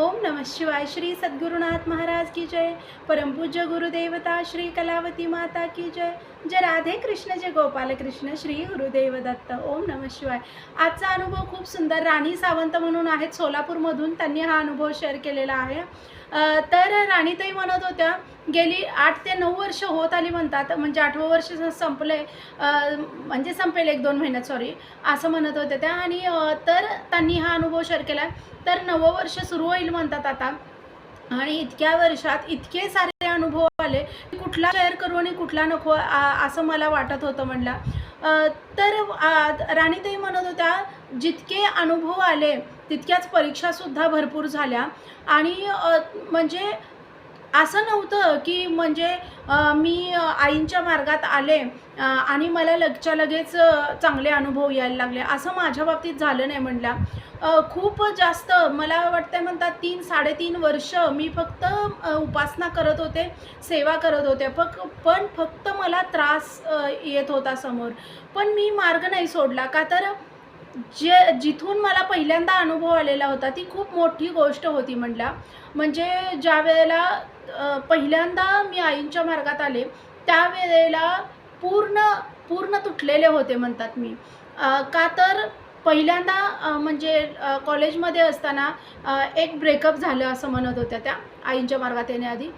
ओम नमः शिवाय श्री सद्गुरुनाथ महाराज की जय। परमपूज्य गुरुदेवता श्री कलावती माता की जय। जे राधे कृष्ण जे गोपाल कृष्ण श्री गुरुदेव दत्त ओम नमः शिवाय. आजचा अनुभव खूप सुंदर. राणी सावंत म्हणून आहेत सोलापूरमधून. त्यांनी हा अनुभव शेअर केलेला आहे. तर राणीताई म्हणत होत्या गेली आठ ते नऊ वर्ष होत आली म्हणतात. म्हणजे आठवं वर्ष संपले म्हणजे संपेल एक दोन महिन्यात सॉरी असं म्हणत होत्या त्या. आणि तर त्यांनी हा अनुभव शेअर केला तर नवं वर्ष सुरू होईल म्हणतात आता. आणि इतक्या वर्षात इतके सारे आले. कुठला शेअर करू आणि कुठला नको असं मला वाटत होतं म्हणला. तर राणीताई म्हणत होत्या जितके अनुभव आले तितक्याच परीक्षासुद्धा भरपूर झाल्या. आणि म्हणजे असं नव्हतं की म्हणजे मी आईंच्या मार्गात आले आणि मला लगच्या लगेच चांगले अनुभव यायला लागले. असं माझ्या बाबतीत झालं नाही म्हणल्या खूप जास्त मला वाटतं म्हणतात तीन साडेतीन वर्ष मी फक्त उपासना करत होते सेवा करत होते. फक पण फक्त मला त्रास येत होता समोर. पण मी मार्ग नाही सोडला. का तर जे जिथून मला पहिल्यांदा अनुभव आलेला होता ती खूप मोठी गोष्ट होती म्हटल्या म्हणजे ज्या वेळेला पहिल्यांदा मी आईंच्या मार्गात आले त्यावेळेला पूर्ण पूर्ण तुटलेले होते म्हणतात मी. का तर पहिल्यांदा म्हणजे कॉलेजमध्ये असताना एक ब्रेकअप झालं असं म्हणत होत्या त्या आईंच्या मार्गात येण्याआधी.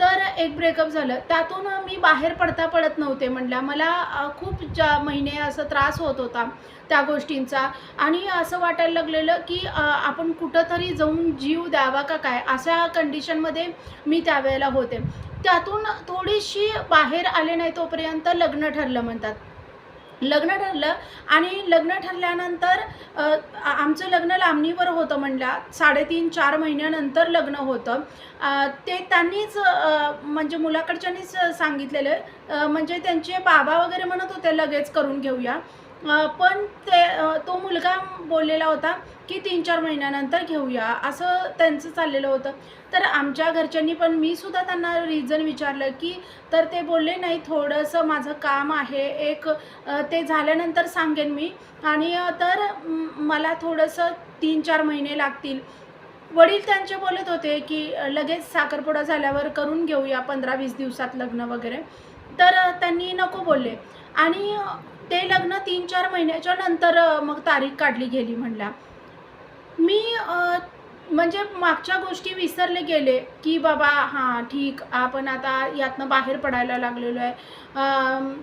तर एक ब्रेकअप झालं. त्यातून मी बाहेर पडता पडत नव्हते म्हणल्या मला खूप ज्या महिने असं त्रास होत होता त्या गोष्टींचा. आणि असं वाटायला लागलेलं की आपण कुठंतरी जाऊन जीव द्यावा का काय? अशा कंडिशनमध्ये मी त्यावेळेला होते. त्यातून थोडीशी बाहेर आले नाही तोपर्यंत लग्न ठरलं म्हणतात. लग्न ठरलं आणि लग्न ठरल्यानंतर आमचं लग्न लांबणीवर होतं म्हणल्या साडेतीन चार महिन्यानंतर लग्न होतं. ते त्यांनीच म्हणजे मुलाकडच्यांनीच सांगितलेलं. म्हणजे त्यांचे बाबा वगैरे म्हणत होते लगेच करून घेऊया. पण ते तो मुलगा बोललेला होता की तीन चार महिन्यानंतर घेऊया. असं त्यांचं चाललेलं होतं. तर आमच्या घरच्यांनी पण मी सुद्धा त्यांना रिझन विचारलं की तर ते बोलले नाही थोडंसं माझं काम आहे. एक ते झाल्यानंतर सांगेन मी. आणि तर मला थोडंसं तीन चार महिने लागतील. वडील त्यांचे बोलत होते की लगेच साखरपुडा झाल्यावर करून घेऊया पंधरा वीस दिवसात लग्न वगैरे. तर त्यांनी नको बोलले. आणि ते लग्न तीन चार महिन्याच्या नंतर मग तारीख काढली गेली म्हणल्या. मी म्हणजे मागच्या गोष्टी विसरले गेले की बाबा हां ठीक आपण आता यातनं बाहेर पडायला लागलेलो आहे.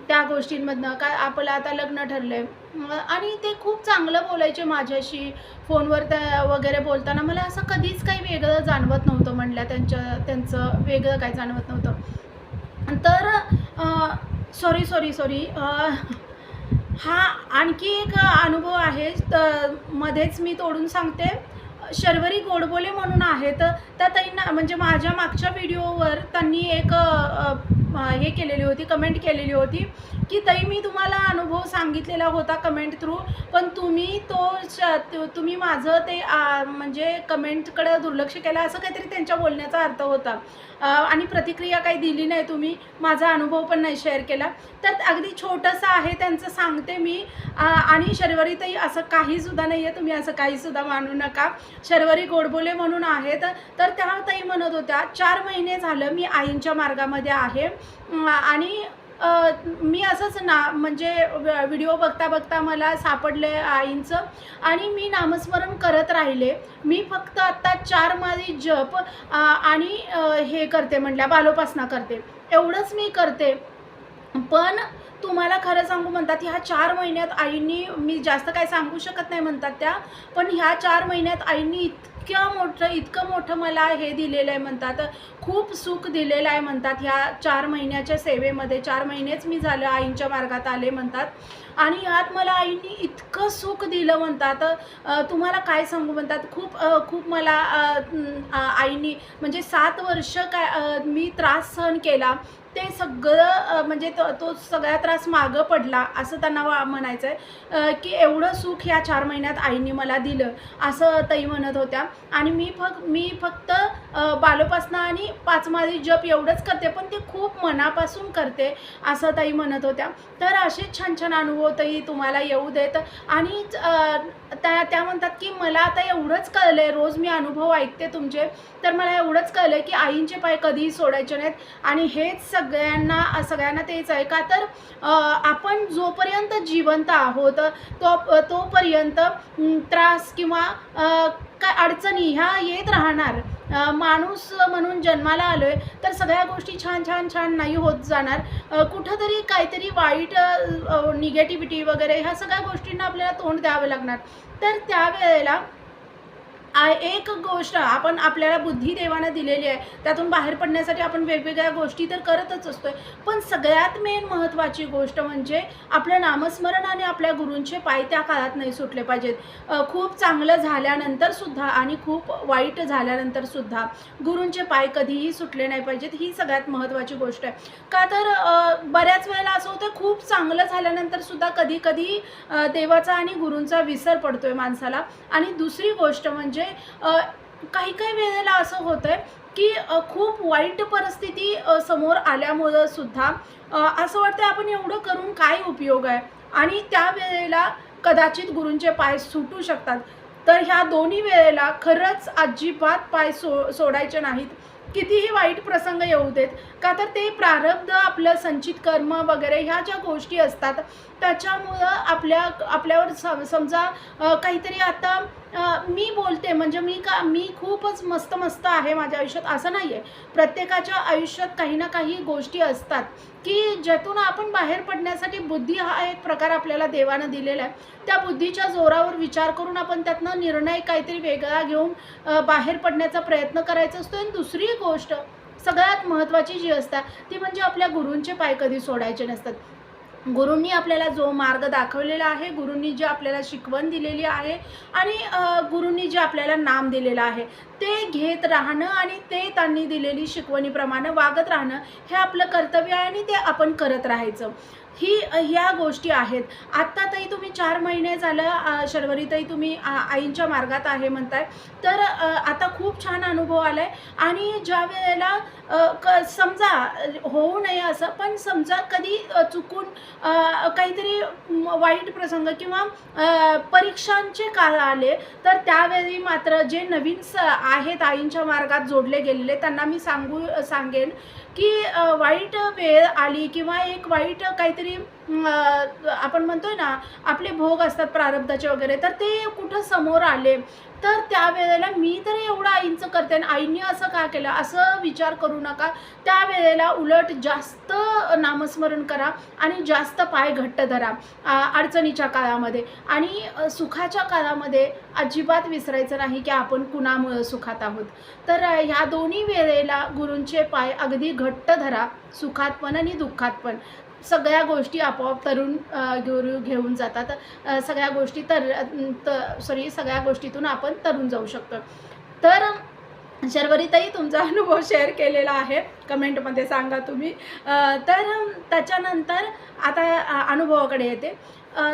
त्या गोष्टींमधनं काय आपलं आता लग्न ठरलं आहे आणि ते खूप चांगलं बोलायचे माझ्याशी फोनवर त्या वगैरे बोलताना. मला असं कधीच काही वेगळं जाणवत नव्हतं म्हणल्या त्यांच्या त्यांचं वेगळं काही जाणवत नव्हतं. तर सॉरी सॉरी सॉरी हा आणखी एक अनुभव आहे. तर मध्येच मी तोडून सांगते. शर्वरी गोडबोले म्हणून आहेत. त्या ताईंना म्हणजे माझ्या मागच्या व्हिडिओवर त्यांनी एक हे केलेली होती कमेंट केलेली होती की ताई मी तुम्हाला अनुभव सांगितलेला होता कमेंट थ्रू पण तुम्ही तो श- तुम्ही माझं ते म्हणजे कमेंटकडे दुर्लक्ष केलं असं काहीतरी त्यांच्या बोलण्याचा अर्थ होता. आणि प्रतिक्रिया काही दिली नाही तुम्ही माझा अनुभव पण नाही शेअर केला. तर अगदी छोटंसं आहे त्यांचं सांगते मी. आणि आणि शर्वरीताई असं काहीसुद्धा नाही आहे तुम्ही असं काहीसुद्धा मानू नका. शर्वरी गोडबोले म्हणून आहेत. तर त्या ताई म्हणत होत्या चार महिने झालं मी आईंच्या मार्गामध्ये आहे. आणि मी असंच ना म्हणजे व्हिडिओ बघता बघता मला सापडले आईंचं. आणि मी नामस्मरण करत राहिले. मी फक्त आत्ता चार माळी जप आणि हे करते म्हटल्या बालोपासना करते. एवढंच मी करते. पण तुम्हाला खरं सांगू म्हणतात ह्या चार महिन्यात आईंनी मी जास्त काय सांगू शकत नाही म्हणतात त्या पण ह्या चार महिन्यात आईंनी इतक्या मोठं इतकं मोठं मला हे दिलेलं आहे म्हणतात खूप सुख दिलेलं आहे म्हणतात ह्या चार महिन्याच्या सेवेमध्ये चार महिनेच मी झालं आईंच्या मार्गात आले म्हणतात. आणि ह्यात मला आईंनी इतकं सुख दिलं म्हणतात तुम्हाला काय सांगू म्हणतात खूप खूप मला आईंनी म्हणजे सात वर्ष काय मी त्रास सहन केला ते सगळं म्हणजे तो तो सगळा त्रास मागं पडला असं त्यांना वा म्हणायचं आहे की एवढं सुख या चार महिन्यात आईने मला दिलं असं ताई म्हणत होत्या. आणि मी फक्त मी फक्त बालोपासना आणि पाचमाळी जप एवढंच करते पण ते खूप मनापासून करते असं ताई म्हणत होत्या. तर असे छान छान अनुभव ताई तुम्हाला येऊ देत. आणि त्या त्या म्हणतात की मला आता एवढंच कळलं आहे रोज मी अनुभव ऐकते तुमचे. तर मला एवढंच कळलं की आईंचे पाय कधीही सोडायचे नाहीत. आणि हेच सगळ्यांना सगळ्यांना तेच आहे. का तर आपण जोपर्यंत जिवंत आहोत तो तोपर्यंत त्रास किंवा काय अडचणी ह्या येत राहणार. माणूस म्हणून जन्माला आलो आहे तर सगळ्या गोष्टी छान छान छान नाही होत जाणार. कुठंतरी काहीतरी वाईट निगेटिव्हिटी वगैरे ह्या सगळ्या गोष्टींना आपल्याला तोंड द्यावं लागणार. तर त्यावेळेला एक गोष्ट आपण आपल्याला बुद्धी देवानं दिलेली आहे त्यातून बाहेर पडण्यासाठी आपण वेगवेगळ्या गोष्टी तर करतच असतोय. पण सगळ्यात मेन महत्त्वाची गोष्ट म्हणजे आपलं नामस्मरण आणि आपल्या गुरूंचे पाय त्या काळात नाही सुटले पाहिजेत. खूप चांगलं झाल्यानंतर सुद्धा आणि खूप वाईट झाल्यानंतर सुद्धा गुरूंचे पाय कधीही सुटले नाही पाहिजेत ही सगळ्यात महत्त्वाची गोष्ट आहे. का तर बऱ्याच वेळेला असं होतं खूप चांगलं झाल्यानंतर सुद्धा कधी कधी देवाचा आणि गुरूंचा विसर पडतोय माणसाला. आणि दुसरी गोष्ट म्हणजे काही काही वेळेला असं होतं आहे की खूप वाईट परिस्थिती समोर आल्यामुळं सुद्धा असं वाटतं आपण एवढं करून काय उपयोग आहे? आणि त्या वेळेला कदाचित गुरूंचे पाय सुटू शकतात. तर ह्या दोन्ही वेळेला खरंच अजिबात पाय सो सोडायचे नाहीत. कितीही वाईट प्रसंग येऊ देत का तर ते प्रारब्ध आपलं संचित कर्म वगैरे ह्या ज्या गोष्टी असतात त्याच्यामुळं आपल्या आपल्यावर सम समजा काहीतरी आता मी बोलते म्हणजे मी का मी खूपच मस्त मस्त आहे माझ्या आयुष्यात असं नाही आहे प्रत्येकाच्या आयुष्यात काही ना काही गोष्टी असतात की ज्यातून आपण बाहेर पडण्यासाठी बुद्धी हा एक प्रकार आपल्याला देवानं दिलेला आहे. त्या बुद्धीच्या जोरावर विचार करून आपण त्यातनं निर्णय काहीतरी वेगळा घेऊन बाहेर पडण्याचा प्रयत्न करायचा असतो. आणि दुसरी गोष्ट सगळ्यात महत्त्वाची जी असतात ती म्हणजे आपल्या गुरूंचे पाय कधी सोडायचे नसतात. गुरूंनी आपल्याला जो मार्ग दाखवलेला आहे गुरूंनी जी आपल्याला शिकवण दिलेली आहे आणि गुरूंनी जे आपल्याला नाम दिलेलं आहे ते घेत राहणं आणि ते त्यांनी दिलेली शिकवणीप्रमाणे वागत राहणं हे आपलं कर्तव्य आहे आणि ते आपण करत राहायचं. ही ह्या गोष्टी आहेत. आत्ता तरी तुम्ही चार महिने झालं शर्वरीतही तुम्ही आईंच्या मार्गात आहे म्हणताय. तर आता खूप छान अनुभव आला आहे आणि ज्या वेळेला क समजा होऊ नये असं पण समजा कधी चुकून काहीतरी वाईट प्रसंग किंवा परीक्षांचे काळ आले तर त्यावेळी मात्र जे नवीन स आहेत आईंच्या मार्गात जोडले गेलेले त्यांना मी सांगू सांगेन. की वाईट वेळ आली किंवा एक वाईट काहीतरी आपण म्हणतोय ना आपले भोग असतात प्रारब्धाचे वगैरे तर ते कुठं समोर आले? तर त्यावेळेला मी तर एवढं आईंचं करते आणि आईने असं का केलं? असं विचार करू नका. त्यावेळेला उलट जास्त नामस्मरण करा आणि जास्त पाय घट्ट धरा अडचणीच्या काळामध्ये. आणि सुखाच्या काळामध्ये अजिबात विसरायचं नाही की आपण कुणामुळं सुखात आहोत. तर ह्या दोन्ही वेळेला गुरूंचे पाय अगदी घट्ट धरा सुखात पण आणि दुःखात पण. सगळ्या गोष्टी आपोआप तरुण गुरु घेऊन जातात. सगळ्या गोष्टी तर सॉरी सगळ्या गोष्टीतून आपण तरून जाऊ शकतो. तर शर्वरीतही तुमचा अनुभव शेअर केलेला आहे. कमेंटमध्ये सांगा तुम्ही. तर त्याच्यानंतर आता अनुभवाकडे येते.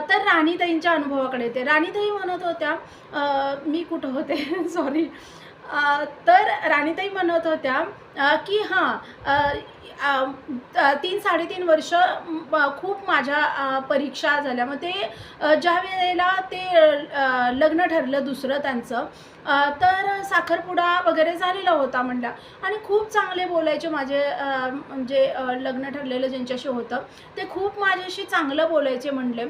तर राणीताईंच्या अनुभवाकडे येते. राणीताई म्हणत होत्या मी कुठं होते? सॉरी तर राणीताई म्हणत होत्या की हां तीन साडेतीन वर्ष खूप माझ्या परीक्षा झाल्या. मग ते ज्या वेळेला ते लग्न ठरलं दुसरं त्यांचं तर साखरपुडा वगैरे झालेला होता म्हणला. आणि खूप चांगले बोलायचे माझे म्हणजे लग्न ठरलेलं ज्यांच्याशी होतं ते खूप माझ्याशी चांगलं बोलायचे म्हणले.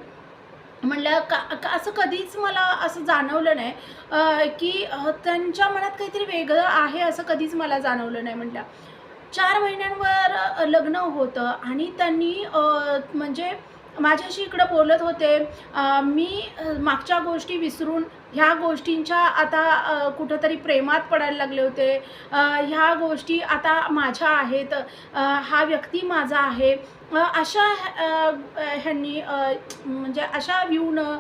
म्हणलं का का असं कधीच मला असं जाणवलं नाही. की त्यांच्या मनात काहीतरी वेगळं आहे असं कधीच मला जाणवलं नाही म्हटलं चार महिन्यांवर लग्न होतं आणि त्यांनी म्हणजे माझ्याशी इकडं बोलत होते. मी मागच्या गोष्टी विसरून ह्या गोष्टींच्या आता कुठंतरी प्रेमात पडायला लागले होते. ह्या गोष्टी आता माझ्या आहेत. हा व्यक्ती माझा आहे. अशा ह्यांनी म्हणजे अशा व्ह्यूनं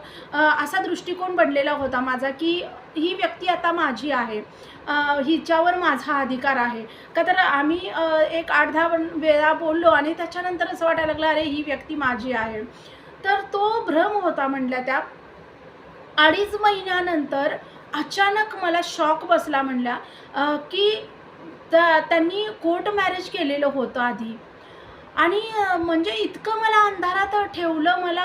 असा दृष्टिकोन बनलेला होता माझा की ही व्यक्ती आता माझी आहे. हिच्यावर माझा अधिकार आहे. का तर आम्ही एक आठ दहा वेळा बोललो आणि त्याच्यानंतर असं वाटायला लागलं अरे ही व्यक्ती माझी आहे. तर तो भ्रम होता म्हणल्या त्या. अडीच महिन्यानंतर अचानक मला शॉक बसला म्हणल्या की त्या त्यांनी कोर्ट मॅरेज केलेलं होतं आधी. आणि म्हणजे इतकं मला अंधारात ठेवलं मला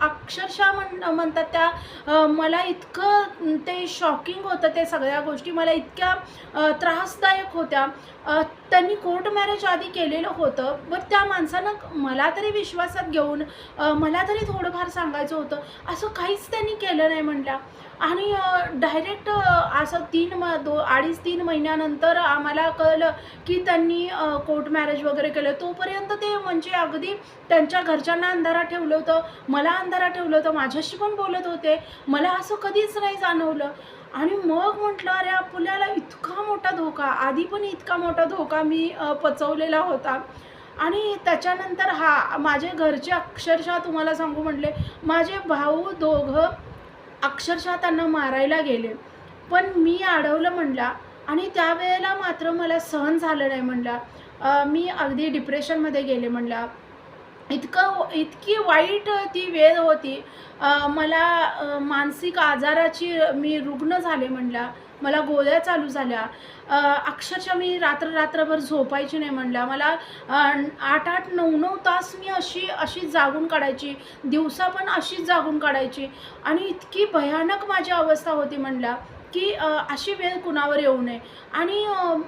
अक्षरशः म्हण म्हणतात त्या मला इतकं ते शॉकिंग होतं ते सगळ्या गोष्टी. मला इतक्या त्रासदायक होत्या. त्यांनी कोर्ट मॅरेज आधी केलेलं होतं बट त्या माणसानं मला तरी विश्वासात घेऊन मला तरी थोडंफार सांगायचं होतं. असं काहीच त्यांनी केलं नाही म्हणल्या. आणि डायरेक्ट असं तीन म दो अडीच तीन महिन्यानंतर आम्हाला कळलं की त्यांनी कोर्ट मॅरेज वगैरे केलं. तोपर्यंत ते म्हणजे अगदी त्यांच्या घरच्यांना अंधारात ठेवलं होतं. मला अंधारात ठेवलं होतं. माझ्याशी पण बोलत होते. मला असं कधीच नाही जाणवलं. आणि मग म्हटलं अरे आपल्याला इतका मोठा धोका. आधी पण इतका मोठा धोका मी पचवलेला होता. आणि त्याच्यानंतर हा माझे घरचे अक्षरशः तुम्हाला सांगू म्हटले माझे भाऊ दोघं अक्षरशः त्यांना मारायला गेले. पण मी अडवलं म्हणला आणि त्यावेळेला मात्र मला सहन झालं नाही म्हणला. मी अगदी डिप्रेशनमध्ये गेले म्हणला. इतकं इतकी वाईट ती वेळ होती. मला मानसिक आजाराची मी रुग्ण झाले म्हणल्या मला गोळ्या चालू झाल्या. अक्षरशः मी रात्र रात्रभर झोपायची नाही म्हणल्या मला आठ आठ नऊ नऊ तास मी अशी अशीच जागून काढायची. दिवसा पण अशीच जागून काढायची. आणि इतकी भयानक माझी अवस्था होती म्हणल्या की अशी वेळ कुणावर येऊ नये. आणि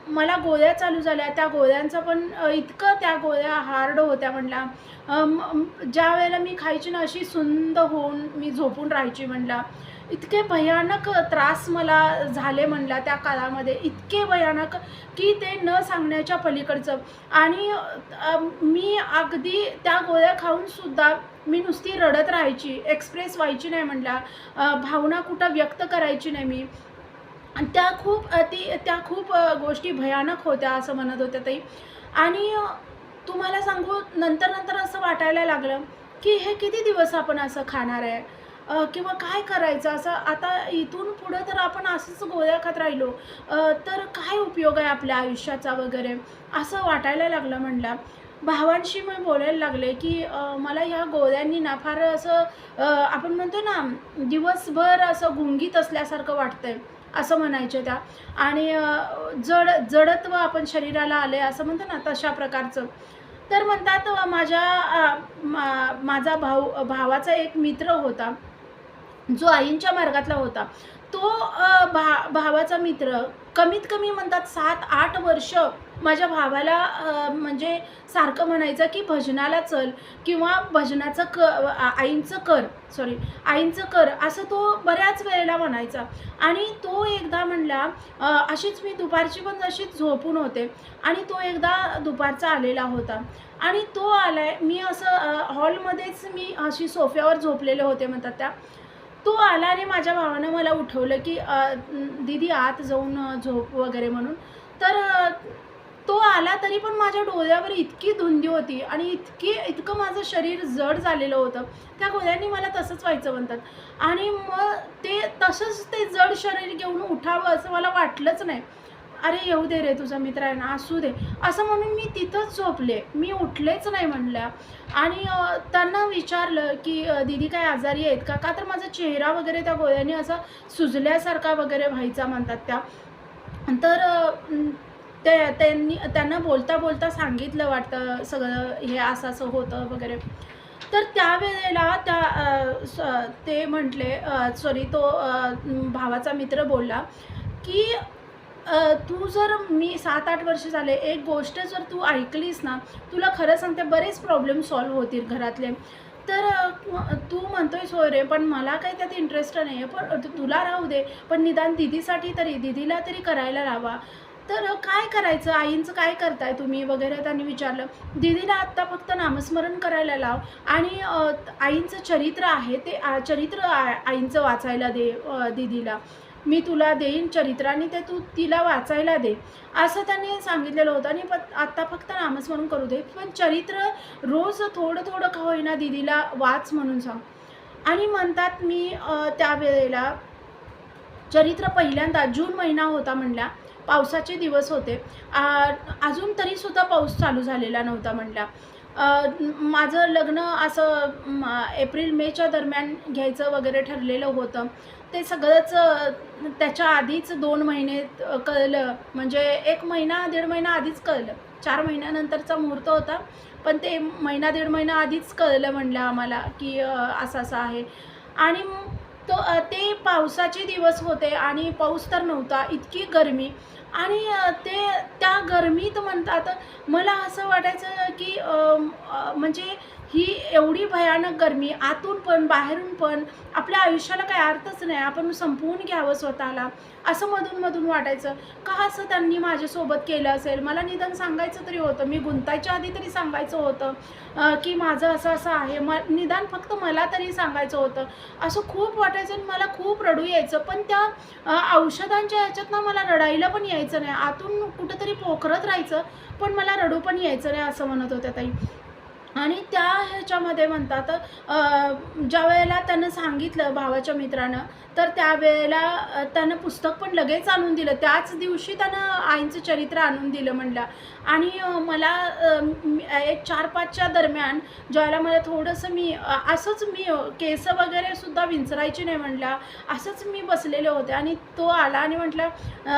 मला गोळ्या चालू झाल्या त्या गोळ्यांचा पण इतकं त्या गोळ्या हार्ड होत्या म्हणल्या ज्या वेळेला मी खायची ना अशी सुंद होऊन मी झोपून राहायची म्हणला. इतके भयानक त्रास मला झाले म्हणला त्या काळामध्ये. इतके भयानक की ते न सांगण्याच्या पलीकडचं. आणि मी अगदी त्या गोळ्या खाऊनसुद्धा मी नुसती रडत राहायची. एक्सप्रेस व्हायची नाही म्हणला. भावना कुठं व्यक्त करायची नाही मी. आणि त्या खूप ती त्या खूप गोष्टी भयानक होत्या असं म्हणत होत्या ताई. आणि तुम्हाला सांगू नंतर नंतर असं वाटायला लागलं की हे किती दिवस आपण असं खाणार आहे? किंवा काय करायचं? असं आता इथून पुढं तर आपण असंच गोळ्या खात राहिलो. तर काय उपयोग आहे आपल्या आयुष्याचा वगैरे? असं वाटायला लागलं म्हणलं. भावांशी मी बोलायला लागले की मला ह्या गोळ्यांनी ना फार असं आपण म्हणतो ना दिवसभर असं गुंगीत असल्यासारखं वाटतंय. असं म्हणायचे त्या. आणि जड जडत्व आपण शरीराला आले असं म्हणतो ना तशा प्रकारचं. तर म्हणतात माझ्या माझा भाऊ भावाचा एक मित्र होता. जो आईंच्या मार्गातला होता. तो भा भावाचा मित्र कमीत कमी म्हणतात सात आठ वर्ष माझ्या भावाला म्हणजे सारखं म्हणायचं की भजनाला चल किंवा भजनाचं क आईंचं कर सॉरी आईंचं कर असं तो बऱ्याच वेळेला म्हणायचा. आणि तो एकदा म्हणला अशीच मी दुपारची पण अशीच झोपून होते आणि तो एकदा दुपारचा आलेला होता. आणि तो आलाय मी असं हॉलमध्येच मी अशी सोफ्यावर झोपलेले होते म्हणतात त्या. तो आला आणि माझ्या भावानं मला उठवलं की दिदी दीदी आत जाऊन झोप वगैरे म्हणून. तर तो आला तरी पण माझ्या डोळ्यावर इतकी धुंदी होती आणि इतकी इतकं माझं शरीर जड झालेलं होतं. त्या गोळ्यांनी मला तसंच व्हायचं म्हणतात. आणि मग ते तसंच ते जड शरीर घेऊन उठावं असं मला वाटलंच नाही. अरे येऊ दे रे तुझा मित्र आहे ना असू दे. असं म्हणून मी तिथंच झोपले. मी उठलेच नाही म्हणल्या. आणि त्यांना विचारलं की दिदी दीदी काय आजारी आहेत का? का तर माझा चेहरा वगैरे त्या गोळ्याने असा सुजल्यासारखा वगैरे व्हायचा म्हणतात त्या. तर ते त्यांनी त्यांना बोलता बोलता सांगितलं वाटतं सगळं हे असं असं होतं वगैरे. तर त्यावेळेला त्या स- ते म्हटले सॉरी तो भावाचा मित्र बोलला की तू जर मी सात आठ वर्ष झाले एक गोष्ट जर तू ऐकलीस ना तुला खरं सांगते बरेच प्रॉब्लेम सॉल्व्ह होतील घरातले. तर तू म्हणतोय सोय रे पण मला काही त्यात इंटरेस्ट नाही आहे पण तुला राहू दे पण निदान दिदीसाठी तरी दिदीला तरी करायला लावा. तर काय करायचं? आईंचं काय करताय तुम्ही? वगैरे त्यांनी विचारलं. दिदीला आत्ता फक्त नामस्मरण करायला लाव आणि आईंचं चरित्र आहे ते चरित्र आईंचं वाचायला दे दिदीला. मी तुला देईन चरित्र आणि ते तू तिला वाचायला दे. असं त्यांनी सांगितलेलं होतं आणि प आत्ता फक्त नामस्मरण करू दे. पण चरित्र रोज थोडं थोडं का होईना दिदीला वाच म्हणून सांग. आणि म्हणतात मी त्यावेळेला चरित्र पहिल्यांदा जून महिना होता म्हणला. पावसाचे दिवस होते. अजून तरीसुद्धा पाऊस चालू झालेला नव्हता म्हणला. माझं लग्न असं एप्रिल मेच्या दरम्यान घ्यायचं वगैरे ठरलेलं होतं. ते सगळंच त्याच्या आधीच दोन महिने कळलं. म्हणजे एक महिना दीड महिना आधीच कळलं. चार महिन्यानंतरचा मुहूर्त होता. पण ते महिना दीड महिना आधीच कळलं म्हणलं आम्हाला की असं असं आहे. आणि तो ते पावसाचे दिवस होते आणि पाऊस तर नव्हता इतकी गरमी. आणि ते त्या गरमीत म्हणतात मला असं वाटायचं की म्हणजे ही एवढी भयानक गरमी आतून पण बाहेरून पण आपल्या आयुष्याला काही अर्थच नाही. आपण संपवून घ्यावं स्वतःला. असं मधून मधून वाटायचं का असं त्यांनी माझ्यासोबत केलं असेल? मला निदान सांगायचं तरी होतं. मी गुंतायच्या आधी तरी सांगायचं होतं की माझं असं असं आहे. म निदान फक्त मला तरी सांगायचं होतं. असं खूप वाटायचं आणि मला खूप रडू यायचं. पण त्या औषधांच्या ह्याच्यातनं मला रडायला पण यायचं नाही. आतून कुठंतरी पोखरत राहायचं पण मला रडू पण यायचं नाही असं म्हणत होत्या ताई. आणि त्या ह्याच्यामध्ये म्हणतात ज्या वेळेला त्यानं सांगितलं भावाच्या मित्रानं तर त्यावेळेला त्यानं पुस्तक पण लगेच आणून दिलं. त्याच दिवशी त्यानं आईंचं चरित्र आणून दिलं म्हणलं. आणि मला एक चार पाचच्या दरम्यान ज्याला मला थोडंसं मी असंच मी केस वगैरे सुद्धा विंचरायची नाही म्हटलं असंच मी बसलेले होते आणि तो आला आणि म्हटलं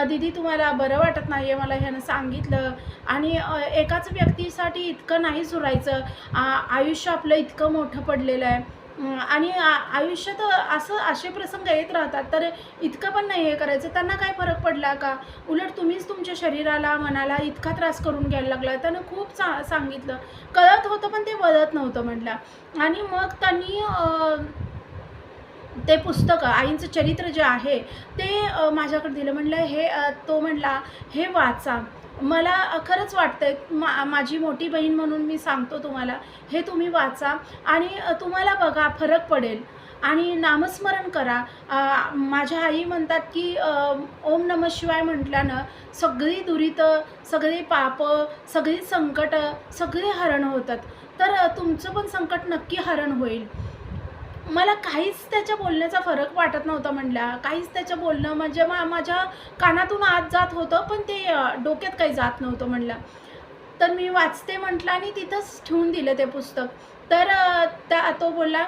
दिदी दीदी तुम्हाला बरं वाटत नाही आहे मला ह्यानं सांगितलं. आणि एकाच व्यक्तीसाठी इतकं नाही सुरायचं. आ- आयुष्य आपलं इतकं मोठं पडलेलं आहे. आणि आयुष्यात असं असे प्रसंग येत राहतात तर इतकं पण नाही हे करायचं. त्यांना काय फरक पडला का? उलट तुम्हीच तुमच्या शरीराला मनाला इतका त्रास करून घ्यायला लागला. त्यानं खूप सा सांगितलं. कळत होतं पण ते वळत नव्हतं म्हटलं. आणि मग त्यांनी ते पुस्तक आईंचं चरित्र जे आहे ते माझ्याकडे दिलं. म्हटलं हे तो म्हटला हे वाचा. मला खरंच वाटतंय मा माझी मोठी बहीण म्हणून मी सांगतो तुम्हाला हे तुम्ही वाचा आणि तुम्हाला बघा फरक पडेल. आणि नामस्मरण करा. माझ्या आई म्हणतात की ओम नम शिवाय म्हटल्यानं सगळी दुरीत सगळी पापं सगळी संकट सगळे हरण होतात. तर तुमचं पण संकट नक्की हरण होईल. मला काहीच त्याच्या बोलण्याचा फरक वाटत नव्हता म्हणल्या काहीच त्याचं बोलणं म्हणजे मा माझ्या कानातून आत जात होतं पण ते डोक्यात काही जात नव्हतं म्हणलं. तर मी वाचते म्हटलं आणि तिथंच ठेवून दिलं ते पुस्तक. तर त्या तो बोलला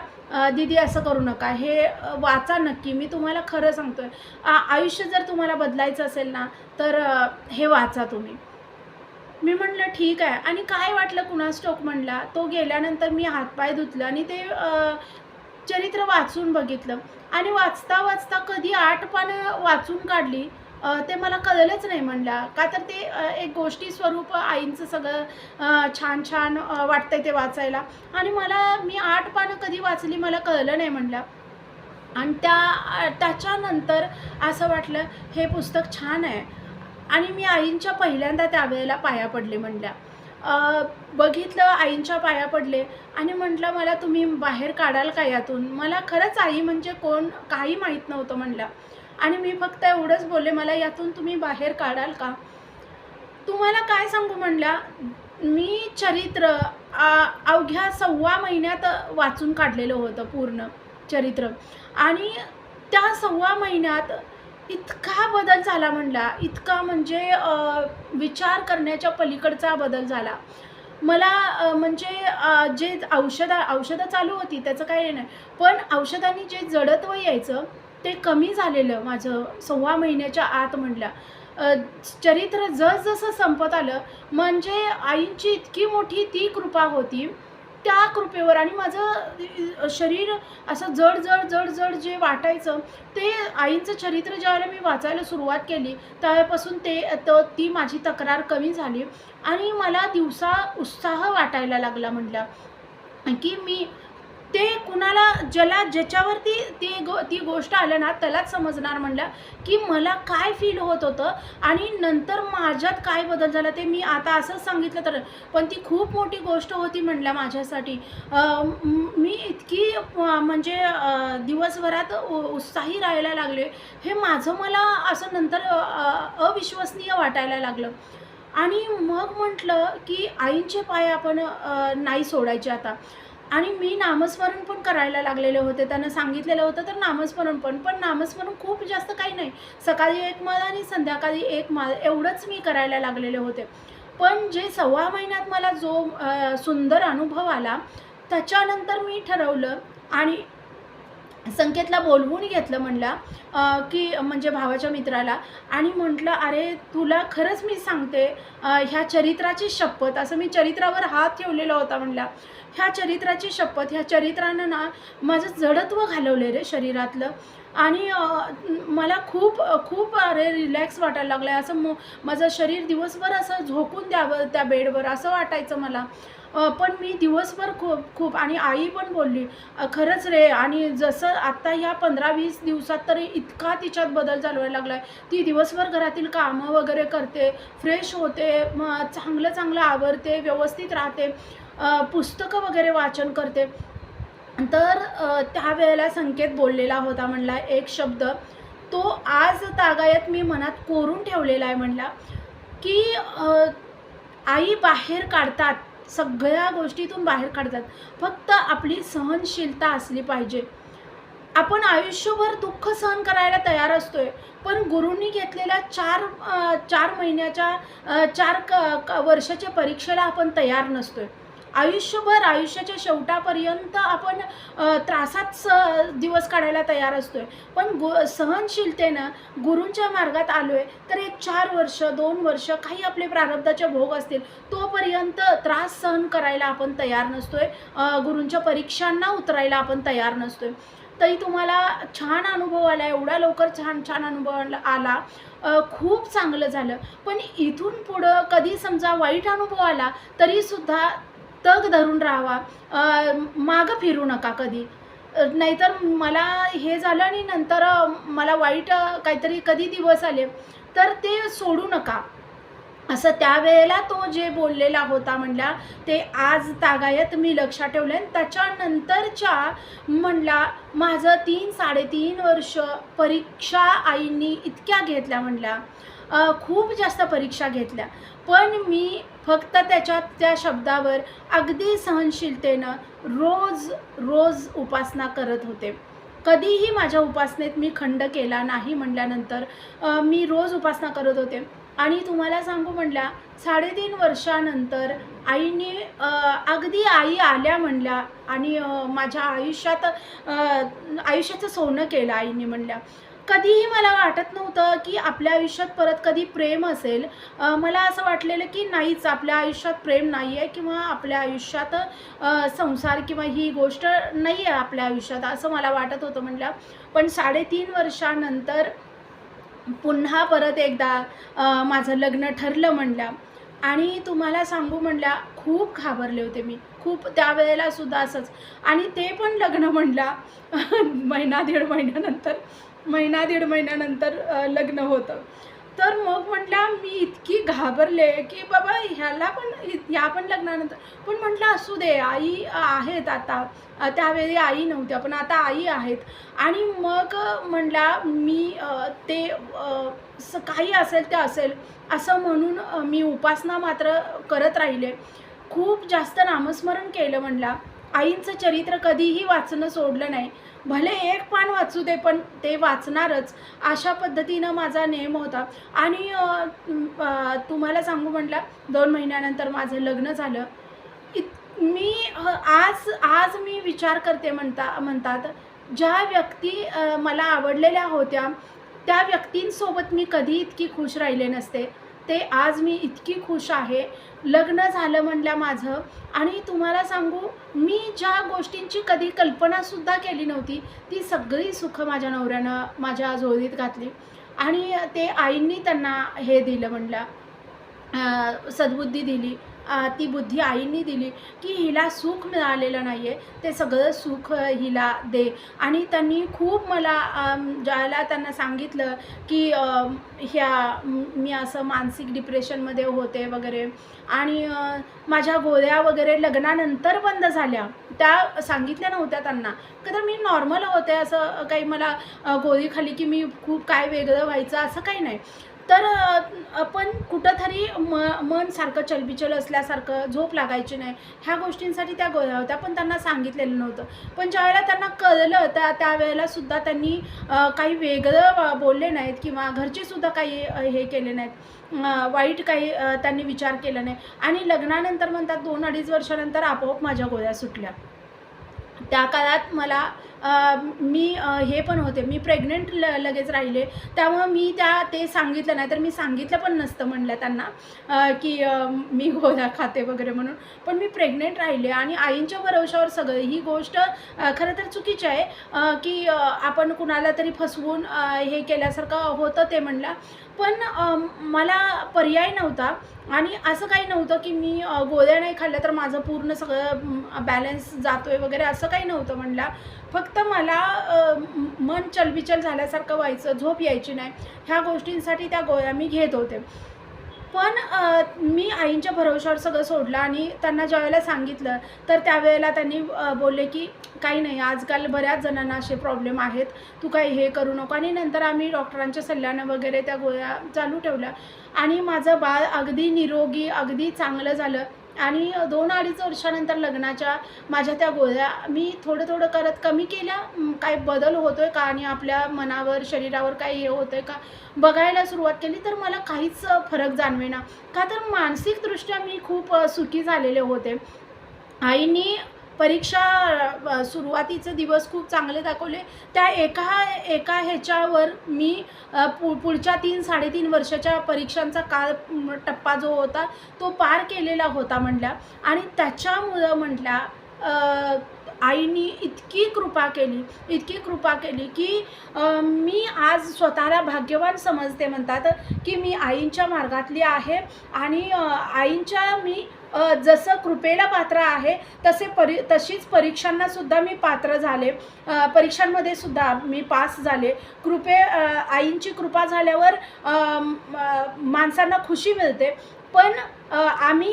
दीदी असं करू नका. हे वाचा नक्की. मी तुम्हाला खरं सांगतोय. आहे आयुष्य जर तुम्हाला बदलायचं असेल ना तर हे वाचा तुम्ही. मी म्हटलं ठीक आहे. आणि काय वाटलं कुणा टोक म्हणला? तो गेल्यानंतर मी हातपाय धुतलं आणि ते चरित्र वाचून बघितलं. आणि वाचता वाचता कधी आठ पानं वाचून काढली ते मला कळलंच नाही म्हणला. का तर ते एक गोष्टी स्वरूप आईंचं सगळं छान छान वाटतंय ते वाचायला. आणि मला मी आठ पानं कधी वाचली मला कळलं नाही म्हणलं. आणि त्या त्याच्यानंतर असं वाटलं हे पुस्तक छान आहे. आणि मी आईंच्या पहिल्यांदा त्यावेळेला पाया पडले म्हणल्या. बघितलं आईंच्या पाया पडले आणि म्हटलं मला तुम्ही बाहेर काढाल का यातून? मला खरंच आई म्हणजे कोण? काही माहीत नव्हतं म्हटलं. आणि मी फक्त एवढंच बोलले मला यातून तुम्ही बाहेर काढाल का? तुम्हाला काय सांगू? म्हणल्या मी चरित्र अवघ्या सव्वा महिन्यात वाचून काढलेलं होतं पूर्ण चरित्र. आणि त्या सव्वा महिन्यात इतका बदल झाला म्हणला. इतका म्हणजे विचार करण्याच्या पलीकडचा बदल झाला. मला म्हणजे जे औषधं औषधं चालू होती त्याचं काही नाही. पण औषधांनी जे जडत्व यायचं ते कमी झालेलं माझं सव्वा महिन्याच्या आत म्हणल्या. चरित्र जसजसं संपत आलं म्हणजे आईंची इतकी मोठी ती कृपा होती त्या कृपेवर आणि माझं शरीर असं जड जड जड जड जे वाटायचं ते आईंचं चरित्र ज्यावेळेला मी वाचायला सुरुवात केली त्यावेळेपासून ते तर ती माझी तक्रार कमी झाली. आणि मला दिवसा उत्साह वाटायला लागला म्हटलं की मी ते कुणाला ज्याला ज्याच्यावरती ती गो ती गोष्ट आलं ना त्यालाच समजणार म्हणलं की मला काय फील होत होतं आणि नंतर माझ्यात काय बदल झाला ते मी आता असंच सांगितलं तर. पण ती खूप मोठी गोष्ट होती म्हणल्या माझ्यासाठी. मी इतकी म्हणजे दिवसभरात उ- उत्साही राहायला लागले. हे माझं मला असं नंतर अविश्वसनीय वाटायला लागलं. आणि मग म्हटलं की आईंचे पाय आपण नाही सोडायचे आता. आणि मी नामस्मरण पण करायला लागलेले होते. त्यानं सांगितलेलं होतं तर नामस्मरण पण पण नामस्मरण खूप जास्त काही नाही. सकाळी एक माळ आणि संध्याकाळी एक माळ एवढंच मी करायला लागलेले होते. पण जे सव्वा महिन्यात मला जो सुंदर अनुभव आला त्याच्यानंतर मी ठरवलं आणि संकेतला बोलवून घेतलं म्हणला की म्हणजे भावाच्या मित्राला. आणि म्हटलं अरे तुला खरंच मी सांगते ह्या चरित्राची शपथ. असं मी चरित्रावर हात ठेवलेला होता म्हणला. ह्या चरित्राची शपथ ह्या चरित्रानं ना माझं जडत्व घालवले रे शरीरातलं. आणि मला खूप खूप अरे रिलॅक्स वाटायला लागलं आहे असं म माझं शरीर दिवसभर असं झोकून द्यावं त्या बेडवर असं वाटायचं मला. पण मी दिवसभर खूप खूप आणि आई पण बोलली खरंच रे आणि जसं आत्ता ह्या पंधरा वीस दिवसात तरी इतका तिच्यात बदल जाणवायला लागला आहे ती दिवसभर घरातील कामं वगैरे करते फ्रेश होते मग चांगलं चांगलं आवरते व्यवस्थित राहते पुस्तकं वगैरे वाचन करते. तर त्यावेळेला संकेत बोललेला होता म्हणला एक शब्द. तो आज तागायत मी मनात कोरून ठेवलेला आहे म्हणला की आई बाहेर काढतात सगळ्या गोष्टीतून बाहेर काढतात. फक्त आपली सहनशीलता असली पाहिजे. आपण आयुष्यभर दुःख सहन करायला तयार असतोय. पण गुरुंनी घेतलेल्या चार चार महिन्याच्या चार क क वर्षाच्या परीक्षेला आपण तयार नसतोय. आयुष्यभर आयुष्याच्या शेवटापर्यंत आपण त्रासात स दिवस काढायला तयार असतोय. पण गु सहनशीलतेनं गुरूंच्या मार्गात आलो आहे तर एक चार वर्ष दोन वर्ष काही आपले प्रारब्धाचे भोग असतील तोपर्यंत त्रास सहन करायला आपण तयार नसतोय. आहे गुरूंच्या परीक्षांना उतरायला आपण तयार नसतोय. तरी तुम्हाला छान अनुभव आला एवढा लवकर छान छान अनुभव आला- खूप चांगलं झालं. पण इथून पुढं कधी समजा वाईट अनुभव आला तरीसुद्धा तग धरून राहावा. मागं फिरू नका कधी. नाहीतर मला हे झालं आणि नंतर मला वाईट काहीतरी कधी दिवस आले तर ते सोडू नका. असं त्यावेळेला तो जे बोललेला होता म्हणला ते आज तागायत मी लक्षात ठेवलं आणि त्याच्यानंतरच्या म्हणला माझं तीन साडेतीन वर्ष परीक्षा आईंनी इतक्या घेतल्या म्हणल्या खूप जास्त परीक्षा घेतल्या. पण मी फक्त त्याच्यात त्या शब्दावर अगदी सहनशीलतेनं रोज रोज उपासना करत होते. कधीही माझ्या उपासनेत मी खंड केला नाही म्हटल्यानंतर मी रोज उपासना करत होते. आणि तुम्हाला सांगू म्हणल्या साडेतीन वर्षानंतर आईने अगदी आई आल्या म्हणल्या आणि माझ्या आयुष्यात आयुष्याचं सोनं केलं आईने म्हणल्या. कधीही मला वाटत नव्हतं की आपल्या आयुष्यात परत कधी प्रेम असेल. मला असं वाटलेलं की नाहीच आपल्या आयुष्यात प्रेम नाही आहे किंवा आपल्या आयुष्यात संसार किंवा ही गोष्ट नाही आहे आपल्या आयुष्यात असं मला वाटत होतं म्हटलं. पण साडेतीन वर्षानंतर पुन्हा परत एकदा माझं लग्न ठरलं म्हणल्या आणि तुम्हाला सांगू म्हणल्या खूप घाबरले होते मी. खूप त्यावेळेला सुद्धा असंच. आणि ते पण लग्न म्हणला महिना दीड महिन्यानंतर. महिना दीड महिन्यानंतर लग्न होतं. तर मग म्हटल्या मी इतकी घाबरले की बाबा ह्याला पण ह्या पण लग्नानंतर पण म्हटलं असू दे आई आहेत आता. त्यावेळी आई नव्हत्या पण आता आई आहेत. आणि मग म्हटला मी ते स काही असेल ते असेल असं म्हणून मी उपासना मात्र करत राहिले. खूप जास्त नामस्मरण केलं म्हटला आईंचं चरित्र कधीही वाचणं सोडलं नाही. भले एक पान वाचू दे पण ते वाचणारच. अशा पद्धतीनं माझा नेम होता. आणि तुम्हाला सांगू म्हटलं दोन महिन्यानंतर माझं लग्न झालं. इत मी आज आज मी विचार करते म्हणता म्हणतात ज्या व्यक्ती मला आवडलेल्या होत्या त्या व्यक्तींसोबत मी कधी इतकी खुश राहिले नसते. ते आज मी इतकी खुश आहे. लग्न झालं म्हणल्या माझं. आणि तुम्हाला सांगू मी ज्या गोष्टींची कधी कल्पनासुद्धा केली नव्हती ती सगळी सुखं माझ्या नवऱ्यानं माझ्या जोडीत घातली. आणि ते आईंनी त्यांना हे दिलं म्हणलं सद्बुद्धी दिली. ती बुद्धी आईंनी दिली की हिला सुख मिळालेलं नाही आहे ते सगळं सुख हिला दे. आणि त्यांनी खूप मला ज्याला त्यांना सांगितलं की ह्या मी असं मानसिक डिप्रेशनमध्ये होते वगैरे. आणि माझ्या गोळ्या वगैरे लग्नानंतर बंद झाल्या. त्या सांगितल्या नव्हत्या त्यांना. का तर मी नॉर्मल होते असं काही मला गोळी खाली की मी खूप काय वेगळं व्हायचं असं काही नाही. तर आपण कुठंतरी म मन सारखं चलबिचल असल्यासारखं झोप लागायची नाही. ह्या गोष्टींसाठी त्या गोळ्या होत्या पण त्यांना सांगितलेलं नव्हतं. पण ज्यावेळेला त्यांना कळलं त्या त्यावेळेलासुद्धा त्यांनी काही वेगळं बोलले नाहीत किंवा घरचेसुद्धा काही हे केले नाहीत. वाईट काही त्यांनी विचार केला नाही. आणि लग्नानंतर म्हणतात दोन अडीच वर्षानंतर आपोआप माझ्या गोळ्या सुटल्या. त्या काळात मला मी हे पण होते. मी प्रेग्नंट ल लगेच राहिले. त्यामुळं मी त्या ते सांगितलं नाही तर मी सांगितलं पण नसतं म्हणलं त्यांना की मी गोळ्या खाते वगैरे म्हणून. पण मी प्रेग्नेंट राहिले आणि आईंच्या भरवशावर सगळं ही गोष्ट खरं तर चुकीची आहे की आपण कुणाला तरी फसवून हे केल्यासारखं होतं ते म्हणलं. पण मला पर्याय नव्हता. आणि असं काही नव्हतं की मी गोळ्या नाही खाल्ल्या तर माझं पूर्ण सगळं बॅलन्स जातो आहे वगैरे असं काही नव्हतं म्हणला. फक्त मला मन चलबिचल झाल्यासारखं व्हायचं झोप यायची नाही. ह्या गोष्टींसाठी त्या गोळ्या मी घेत होते. पण मी आईंच्या भरवशावर सगळं सोडलं आणि त्यांना ज्यावेळेला सांगितलं तर त्यावेळेला त्यांनी बोलले की काही नाही आजकाल बऱ्याच जणांना असे प्रॉब्लेम आहेत तू काही हे करू नको. आणि नंतर आम्ही डॉक्टरांच्या सल्ल्यानं वगैरे त्या गोळ्या चालू ठेवल्या. आणि माझं बाळ अगदी निरोगी अगदी चांगलं झालं. आणि दोन अडीच वर्षानंतर लग्नाच्या माझ्या त्या गोळ्या मी थोडं थोडं करत कमी केल्या. काय बदल होतो आहे का? आणि आपल्या मनावर शरीरावर काही हे होतं आहे का? बघायला सुरुवात केली तर मला काहीच फरक जाणवेना. का तर मानसिकदृष्ट्या मी खूप सुखी झालेले होते. आईनी परीक्षा सुरुवातीचे दिवस खूप चांगले दाखवले. त्या एका एका ह्याच्यावर मी पु पुढच्या तीन साडेतीन वर्षाच्या परीक्षांचा काळ टप्पा जो होता तो पार केलेला होता म्हटल्या आणि त्याच्यामुळं म्हटल्या आईनी इतकी कृपा केली इतकी कृपा केली की मी आज स्वतःला भाग्यवान समजते म्हणतात की मी आईंच्या मार्गातली आहे आणि आईंच्या मी जसं कृपेला पात्र आहे तसे परी तशीच परीक्षांनासुद्धा मी पात्र झाले. परीक्षांमध्ये सुद्धा मी पास झाले. कृपे आईंची कृपा झाल्यावर माणसांना खुशी मिळते. पण आम्ही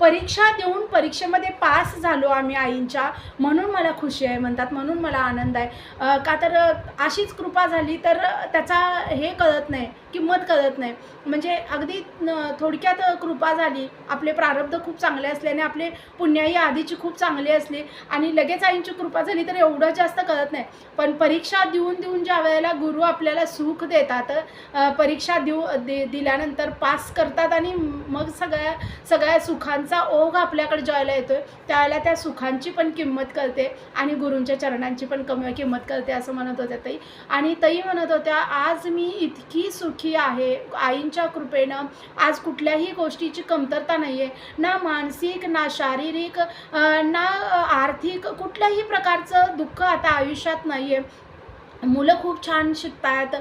परीक्षा देऊन परीक्षेमध्ये पास झालो आम्ही आईंच्या. म्हणून मला खुशी आहे म्हणतात म्हणून मला आनंद आहे. का तर अशीच कृपा झाली तर त्याचा हे कळत नाही. किंमत कळत नाही. म्हणजे अगदी थोडक्यात कृपा झाली. आपले प्रारब्ध खूप चांगले असल्याने आपले पुण्याही आधीची खूप चांगली असली आणि लगेच आईंची कृपा झाली तर एवढं जास्त कळत नाही. पण परीक्षा देऊन देऊन ज्या वेळेला गुरु आपल्याला सुख देतात परीक्षा देऊ दे दिल्यानंतर पास करतात आणि मग सगळ्या सगळ्या सुखांचा ओघ आपल्याकडे ज्यावेळेला येतो आहे त्यावेळेला त्या सुखांची पण किंमत कळते आणि गुरूंच्या चरणांची पण कमी किंमत कळते असं म्हणत होत्या ताई. आणि ताई म्हणत होत्या आज मी इतकी सुखी आहे. आईंच्या कृपेनं आज कुठल्याही गोष्टीची कमतरता नाही आहे ना मानसिक ना शारीरिक ना आर्थिक कुठल्याही प्रकारचं दुःख आता आयुष्यात नाही आहे मुलं खूप छान शिकतात.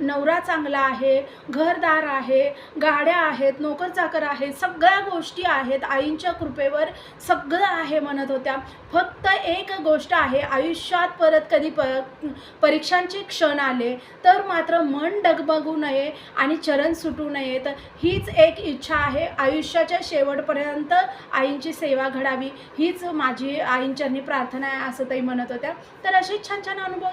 नवरा चांगला आहे घरदार आहे गाड्या आहेत नोकर चाकर आहेत सगळ्या गोष्टी आहेत. आईंच्या कृपेवर सगळं आहे म्हणत होत्या. फक्त एक गोष्ट आहे आयुष्यात परत कधी प परीक्षांचे क्षण आले तर मात्र मन डगबगू नये आणि चरण सुटू नयेत. हीच एक इच्छा आहे. आयुष्याच्या शेवटपर्यंत आईंची सेवा घडावी. हीच माझी आईंच्यांनी प्रार्थना आहे असं ताई म्हणत होत्या. तर असे छान छान अनुभव